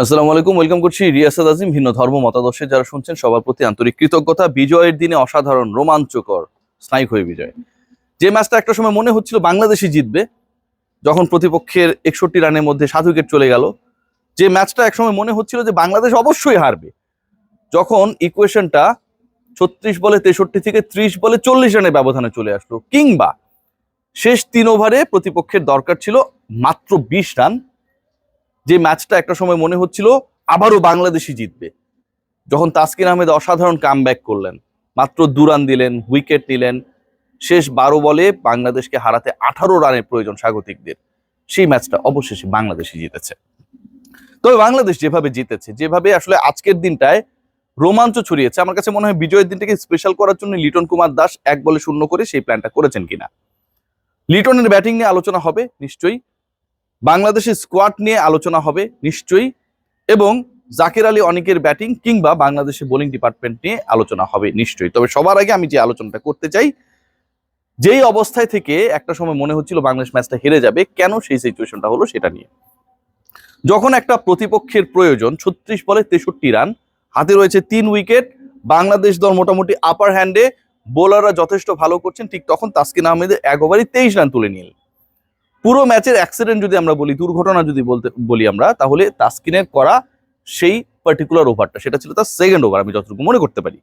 আসসালামু আলাইকুম, ওয়েলকাম করছি রিয়াসাদ আজিম, ভিন্ন ধর্ম মতাদর্শে। যারা শুনছেন, সবার প্রতি আন্তরিক কৃতজ্ঞতা। বিজয়ের দিনে অসাধারণ, রোমাঞ্চকর, স্নায়িক হয়ে বিজয়। যে ম্যাচটা একটা সময় মনে হচ্ছিল বাংলাদেশই জিতবে, যখন প্রতিপক্ষের একষট্টি রানের মধ্যে সাত উইকেট চলে গেল, যে ম্যাচটা একসময় মনে হচ্ছিল যে বাংলাদেশ অবশ্যই হারবে। যখন ইকুয়েশনটা ছত্রিশ বলে তেষট্টি থেকে ত্রিশ বলে চল্লিশ রানের ব্যবধানে চলে আসলো, কিংবা শেষ তিন ওভারে প্রতিপক্ষের দরকার ছিল মাত্র বিশ রান যে ম্যাচটা একটা সময় মনে হচ্ছিল আবারও বাংলাদেশই জিতবে। যখন তাসকিন আহমেদ অসাধারণ কাম করলেন, মাত্র দু রান দিলেন উইকেট নিলেন, শেষ বারো বলে বাংলাদেশকে হারাতে আঠারো রানের প্রয়োজন স্বাগতিকদের। সেই ম্যাচটা অবশেষে বাংলাদেশই জিতেছে। তবে বাংলাদেশ যেভাবে জিতেছে, যেভাবে আসলে আজকের দিনটায় রোমাঞ্চ ছড়িয়েছে, আমার কাছে মনে হয় বিজয়ের দিনটাকে স্পেশাল করার জন্য লিটন কুমার দাস এক বলে শূন্য করে সেই প্ল্যানটা করেছেন কিনা। লিটনের ব্যাটিং নিয়ে আলোচনা হবে, নিশ্চয়ই। বাংলাদেশের স্কোয়াড নিয়ে আলোচনা হবে নিশ্চয়ই, এবং জাকির আলী অনেকের ব্যাটিং কিংবা বাংলাদেশের বোলিং ডিপার্টমেন্ট নিয়ে আলোচনা হবে নিশ্চয়ই। তবে সবার আগে আমি যে আলোচনাটা করতে চাই, যেই অবস্থায় থেকে একটা সময় মনে হচ্ছিল বাংলাদেশ ম্যাচটা হেরে যাবে, কেন সেই সিচুয়েশনটা হলো সেটা নিয়ে। যখন একটা প্রতিপক্ষের প্রয়োজন, ছত্রিশ বলে তেষট্টি রান, হাতে রয়েছে তিন উইকেট বাংলাদেশ দল মোটামুটি আপার হ্যান্ডে বোলাররা যথেষ্ট ভালো করছেন, ঠিক তখন তাসকিন আহমেদের এক ওভারই তেইশ রান তুলে নিল পুরো ম্যাচের অ্যাক্সিডেন্ট যদি আমরা বলি, দুর্ঘটনা যদি বলতে, বলি আমরা, তাহলে তাসকিনের করা সেই পার্টিকুলার ওভারটা সেটা ছিল তার সেকেন্ড ওভার আমি যতটুকু মনে করতে পারি।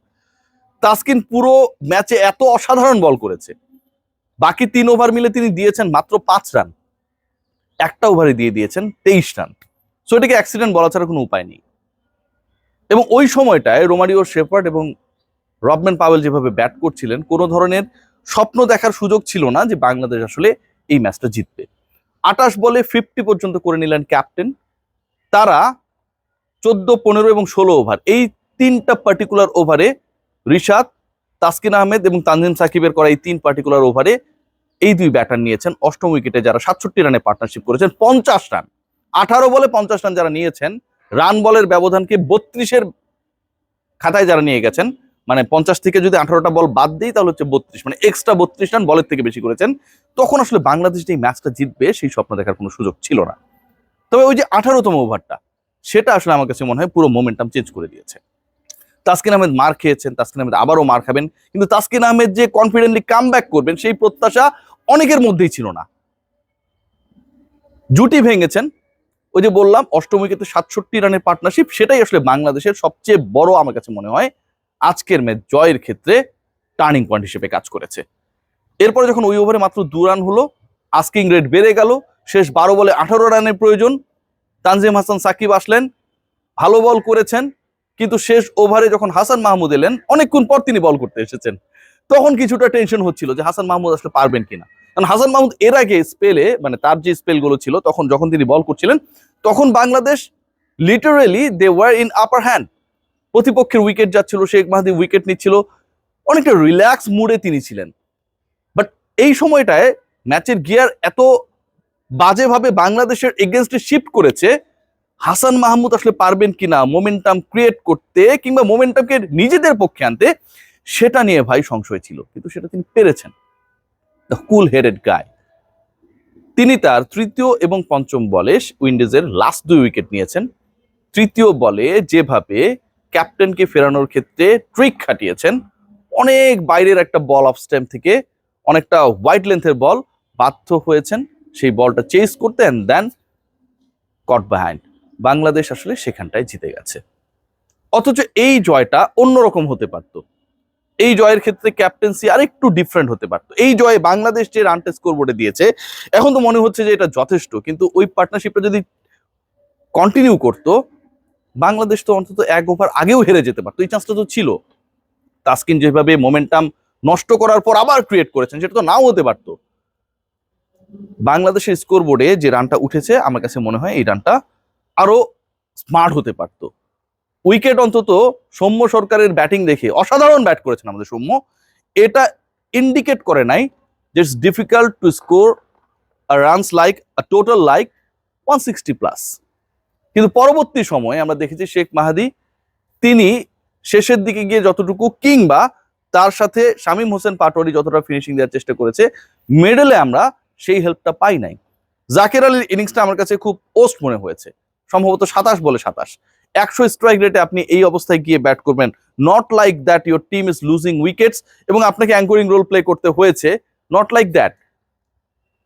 তাস্কিন পুরো ম্যাচে এত অসাধারণ বল করেছে। বাকি তিন ওভার মিলে তিনি দিয়েছেন মাত্র পাঁচ রান একটা ওভারে দিয়ে দিয়েছেন তেইশ রান সো এটাকে অ্যাক্সিডেন্ট বলা ছাড়া কোনো উপায় নেই। এবং ওই সময়টায় রোমারিও শেপার্ড এবং রবম্যান পাওয়েল যেভাবে ব্যাট করছিলেন, কোনো ধরনের স্বপ্ন দেখার সুযোগ ছিল না যে বাংলাদেশ আসলে এই ম্যাচটা জিতবে। আটাশ বলে ফিফটি পর্যন্ত করে নিলেন ক্যাপ্টেন তারা চোদ্দ, পনেরো এবং ষোলো ওভার এই তিনটা পার্টিকুলার ওভারে রিশাদ, তাসকিন আহমেদ এবং তানজিম সাকিবের করা এই তিন পার্টিকুলার ওভারে এই দুই ব্যাটার নিয়েছেন। অষ্টম উইকেটে যারা সাতষট্টি রানে পার্টনারশিপ করেছেন, পঞ্চাশ রান আঠারো বলে পঞ্চাশ রান যারা নিয়েছেন রান বলের ব্যবধানকে বত্রিশের খাতায় যারা নিয়ে গেছেন মানে পঞ্চাশ থেকে যদি আঠারোটা বল বাদ দিই, তাহলে হচ্ছে বত্রিশ। মানে এক্সট্রা বত্রিশ রান বলের থেকে বেশি করেছেন। তখন আসলে বাংলাদেশ যে ম্যাচটা জিতবে, সেই স্বপ্ন দেখার কোনো সুযোগ ছিল না। তবে ওই যে আঠারোতম ওভারটা, সেটা আসলে আমার কাছে মনে হয় পুরো মোমেন্টাম চেঞ্জ করে দিয়েছে। তাসকিন আহমেদ মার খেয়েছেন, তাসকিন আহমেদ আবারও মার খাবেন। কিন্তু তাসকিন আহমেদ যে কনফিডেন্টলি কাম করবেন, সেই প্রত্যাশা অনেকের মধ্যেই ছিল না। জুটি ভেঙেছেন। ওই যে বললাম, অষ্টম উইকেটে সাতষট্টি রানের পার্টনারশিপ সেটাই আসলে বাংলাদেশের সবচেয়ে বড়, আমার কাছে মনে হয় আজকের ম্যাচ জয়ের ক্ষেত্রে টার্নিং পয়েন্ট হিসেবে কাজ করেছে। এরপরে যখন ওই ওভারে মাত্র দু রান হলো, আস্কিং রেট বেড়ে গেল, শেষ বারো বলে আঠারো রানের প্রয়োজন। তানজিম হাসান, সাকিব আসলেন, ভালো বল করেছেন, কিন্তু শেষ ওভারে যখন হাসান মাহমুদ এলেন, অনেকক্ষণ পর তিনি বল করতে এসেছেন। তখন কিছুটা টেনশন হচ্ছিল যে হাসান মাহমুদ আসলে পারবেন কিনা। কারণ হাসান মাহমুদ এর আগে স্পেলে মানে তার যে স্পেলগুলো ছিল, তখন যখন তিনি বল করছিলেন, তখন Bangladesh literally they were in upper hand প্রতিপক্ষের উইকেট যাচ্ছিল, শেখ মাহাদি উইকেট নিচ্ছিল। অনেকটা রিল্যাক্স মুডে তিনি ছিলেন। বাট এই সময়টায় ম্যাচের গিয়ার এত বাজেভাবে বাংলাদেশের এগেনস্টে শিফট করেছে, হাসান মাহমুদ আসলে পারবেন কিনা মোমেন্টাম ক্রিয়েট করতে কিংবা মোমেন্টামকে নিজেদের পক্ষে আনতে, সেটা নিয়ে ভাই সংশয় ছিল। কিন্তু সেটা তিনি পেরেছেন। দ্য কুল হেডেড গায় তিনি তার তৃতীয় এবং পঞ্চম বলে উইন্ডিজের লাস্ট দুই উইকেট নিয়েছেন। তৃতীয় বলে যেভাবে ক্যাপ্টেনকে ফেরানোর ক্ষেত্রে ট্রিক খাটিয়েছেন। অনেক বাইরের একটা বল অফ স্ট্যাম্প থেকে অনেকটা হোয়াইট লেন্থের বল বাধ্য হয়েছেন। সেই বলটা chase and then caught behind Bangladesh আসলে সেখানটায় জিতে গেছে। অথচ এই জয়টা অন্যরকম হতে পারত। এই জয়ের ক্ষেত্রে ক্যাপ্টেন্সি আরেকটু ডিফারেন্ট হতে পারত। এই জয়ে বাংলাদেশ যে রানটা স্কোরবোর্ডে দিয়েছে, এখন তো মনে হচ্ছে যে এটা যথেষ্ট। কিন্তু ওই পার্টনারশিপটা যদি কন্টিনিউ করতো বাংলাদেশ তো অন্তত এক ওভার আগেও হেরে যেতে পারতো। এই চান্সটা তো ছিল। তাস্কিন যেভাবে মোমেন্টাম নষ্ট করার পর আবার ক্রিয়েট করেছেন, সেটা তো নাও হতে পারতো। বাংলাদেশের স্কোর বোর্ডে যে রানটা উঠেছে, আমার কাছে মনে হয় এই রানটা আরও স্মার্ট হতে পারতো। উইকেট অন্তত সৌম্য সরকারের ব্যাটিং দেখে অসাধারণ ব্যাট করেছেন আমাদের সৌম্য। এটা ইন্ডিকেট করে নাই যে it's difficult to score runs like total like one sixty plus কিন্তু পরবর্তী সময়ে আমরা দেখেছি শেখ মাহাদি, তিনি শেষের দিকে গিয়ে যতটুকু কিংবা তার সাথে শামীম হোসেন পাটোয়ারি যতটা ফিনিশিং দেওয়ার চেষ্টা করেছে মেডেলে আমরা সেই হেল্পটা পাই নাই। জাকের আলীর ইনিংসটা আমার কাছে খুব পোস্ট মনে হয়েছে। সম্ভবত সাতাশ বলে সাতাশ। একশো স্ট্রাইক রেটে আপনি এই অবস্থায় গিয়ে ব্যাট করবেন। Not like that your team is losing wickets এবং আপনাকে অ্যাঙ্করিং রোল প্লে করতে হয়েছে। নট লাইক দ্যাট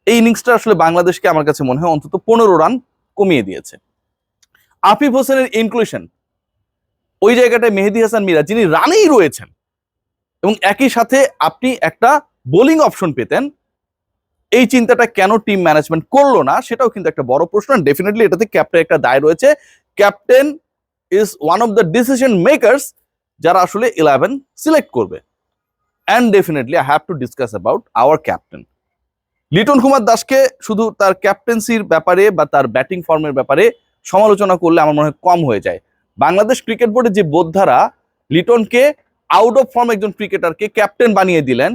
এই ইনিংসটা আসলে বাংলাদেশকে আমার কাছে মনে হয় অন্তত পনেরো রান কমিয়ে দিয়েছে। আফিফ হোসেনের ইনক্লুশন ওই জায়গাটায় মেহেদি হাসান মিরা, যিনি রানেই রয়েছেন, এবং একই সাথে আপনি একটা বোলিং অপশন পেতেন, এই চিন্তাটা কেন টিম ম্যানেজমেন্ট করল না, সেটাও কিন্তু একটা বড় প্রশ্ন ডেফিনেটলি এটাতে ক্যাপ্টেন একটা দায় রয়েছে। Captain is one of the decision makers যারা আসলে ইলেভেন সিলেক্ট করবে। And definitely I have to discuss about our captain Liton Kumar দাসকে শুধু তার ক্যাপ্টেন্সির ব্যাপারে বা তার ব্যাটিং ফর্মের ব্যাপারে সমালোচনা করলে আমার মনে হয় কম হয়ে যায়। বাংলাদেশ ক্রিকেট বোর্ডের যে বোদ্ধারা, লিটনকে আউট অফ ফর্ম একজন ক্রিকেটারকে ক্যাপ্টেন বানিয়ে দিলেন,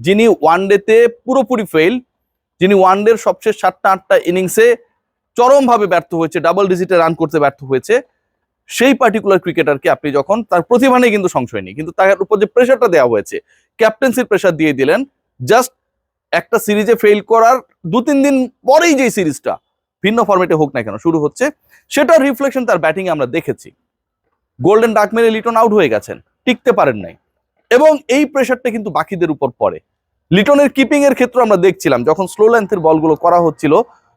যিনি ওয়ানডেতে পুরোপুরি ফেল যিনি ওয়ানডের সবশেষ সাতটা, আটটা ইনিংসে চরমভাবে ব্যর্থ হয়েছে ডাবল ডিজিটে রান করতে ব্যর্থ হয়েছে। সেই পার্টিকুলার ক্রিকেটারকে আপনি যখন, তার প্রতিভা নেই কিন্তু সংশয় নেই, কিন্তু তার উপর যে প্রেশারটা দেওয়া হয়েছে ক্যাপ্টেন্সির প্রেশার দিয়ে দিলেন জাস্ট একটা সিরিজে ফেল করার দু তিন দিন পরেই যে সিরিজটা ভিন্ন ফর্মেটে হোক না কেন, শুরু হচ্ছে। সেটার রিফ্লেকশন তার ব্যাটিং আমরা দেখেছি। গোল্ডেন ডাক মেরে লিটন আউট হয়ে গেছেন, টিকতে পারেন নাই। এবং এই প্রেশারটা কিন্তু বাকিদের উপর পড়ে। লিটনের কিপিং এর ক্ষেত্রে আমরা দেখছিলাম, যখন স্লো লেন্থের বলগুলো করা হচ্ছিল,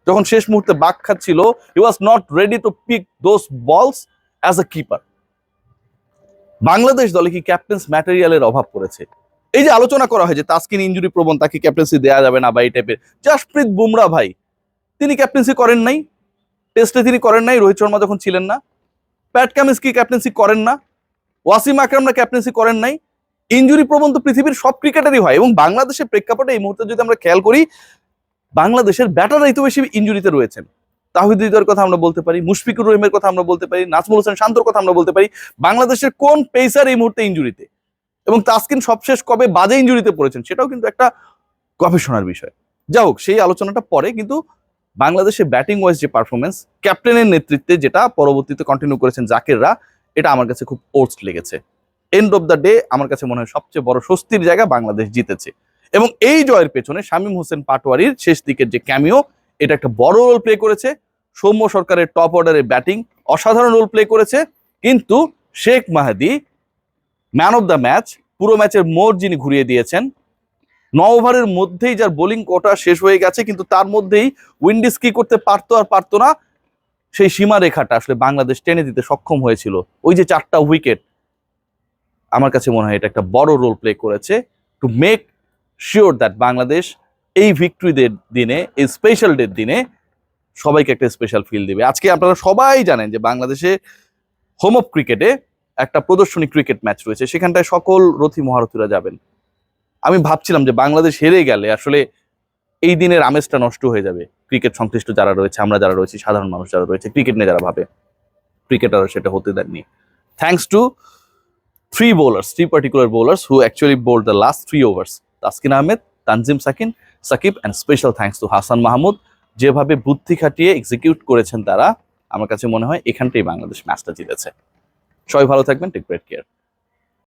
যখন শেষ মুহূর্তে বাক খাচ্ছিল he was not ready to pick those balls as a keeper Bangladesh দলে কি ক্যাপ্টেন্স ম্যাটেরিয়ালের অভাব পড়েছে? এই যে আলোচনা করা হয় যে তাস্কিন ইঞ্জুরি প্রবণ, তাকে ক্যাপ্টেন্সি দেওয়া যাবে না বা এই টাইপের জাসপ্রীত বুমরা ভাই তিনি ক্যাপ্টেন্সি করেন নাই টেস্টে তিনি করেন নাই, রোহিত শর্মা যখন ছিলেন না। প্যাট কি ক্যাপ্টেন্সি করেন না, ওয়াসিম আকরামরা ক্যাপ্টেন্সি করেন নাই। ইঞ্জুরি প্রবণ তো পৃথিবীর সব ক্রিকেটারই হয় এবং বাংলাদেশের প্রেক্ষাপটে এই মুহূর্তে যদি আমরা খেয়াল করি, বাংলাদেশের ব্যাটাররাই তো বেশি ইঞ্জুরিতে রয়েছেন। তাহিদ কথা আমরা বলতে পারি, মুশফিকুর রহিমের কথা আমরা বলতে পারি, নাজমুল হোসেন শান্তর কথা আমরা বলতে পারি, বাংলাদেশের কোন পেসার এই মুহূর্তে ইঞ্জুরিতে এবং তাসকিন সবশেষ কবে বাজে ইঞ্জুরিতে পড়েছেন, সেটাও কিন্তু একটা গবেষণার বিষয়। যা হোক, সেই আলোচনাটা পরে, কিন্তু বাংলাদেশের ব্যাটিং ওয়াইজ যে পারফরমেন্স ক্যাপ্টেনের নেতৃত্বে যেটা পরবর্তীতে কন্টিনিউ করেছেন জাকিররা, এটা আমার কাছে খুব ওর্স্ট লেগেছে। এন্ড অফ দ্য ডে আমার কাছে মনে হয় সবচেয়ে বড় স্বস্তির জায়গা বাংলাদেশ জিতেছে। এবং এই জয়ের পেছনে শামীম হোসেন পাটোয়ারির শেষ দিকের যে ক্যামিও এটা একটা বড় রোল প্লে করেছে। সৌম্য সরকারের টপ অর্ডারের ব্যাটিং অসাধারণ রোল প্লে করেছে। কিন্তু Sheikh Mahadi man of the match পুরো ম্যাচের মোড় যিনি ঘুরিয়ে দিয়েছেন ন ওভারের মধ্যেই যার বোলিং কোটা শেষ হয়ে গেছে, কিন্তু তার মধ্যেই উইন্ডিজ কি করতে পারতো আর পারতো না? সেই সীমারেখাটা আসলে বাংলাদেশ টেনে দিতে সক্ষম হয়েছিল। ওই যে চারটা উইকেট আমার কাছে মনে হয় এটা একটা বড় রোল প্লে করেছে to make sure that Bangladesh এই ভিক্টরি ডে দিনে, এই স্পেশাল ডের দিনে সবাইকে একটা স্পেশাল ফিল দিবে। আজকে আপনারা সবাই জানেন যে বাংলাদেশে হোম অফ ক্রিকেটে একটা প্রদর্শনী ক্রিকেট ম্যাচ রয়েছে। সেখানটায় সকল রথী মহারথীরা যাবেন। আমি ভাবছিলাম যে বাংলাদেশ হেরে গেলে আসলে এই দিনের আমেজটা নষ্ট হয়ে যাবে। ক্রিকেট সংশ্লিষ্ট যারা রয়েছে, আমরা যারা রয়েছি, সাধারণ মানুষ যারা রয়েছে, ক্রিকেট নিয়ে যারা ভাবে, ক্রিকেটাররা সেটা হতে দেননি। Thanks to three bowlers three particular bowlers who actually bowl the last three overs Taskin Ahmed, Tanzim Sakin, Sakib and special thanks to Hasan Mahmud. যেভাবে বুদ্ধি খাটিয়ে এক্সিকিউট করেছেন তারা, আমার কাছে মনে হয় এখানটাই বাংলাদেশ ম্যাচটা জিতেছে। সবাই ভালো থাকবেন টেক গ্রেট কেয়ার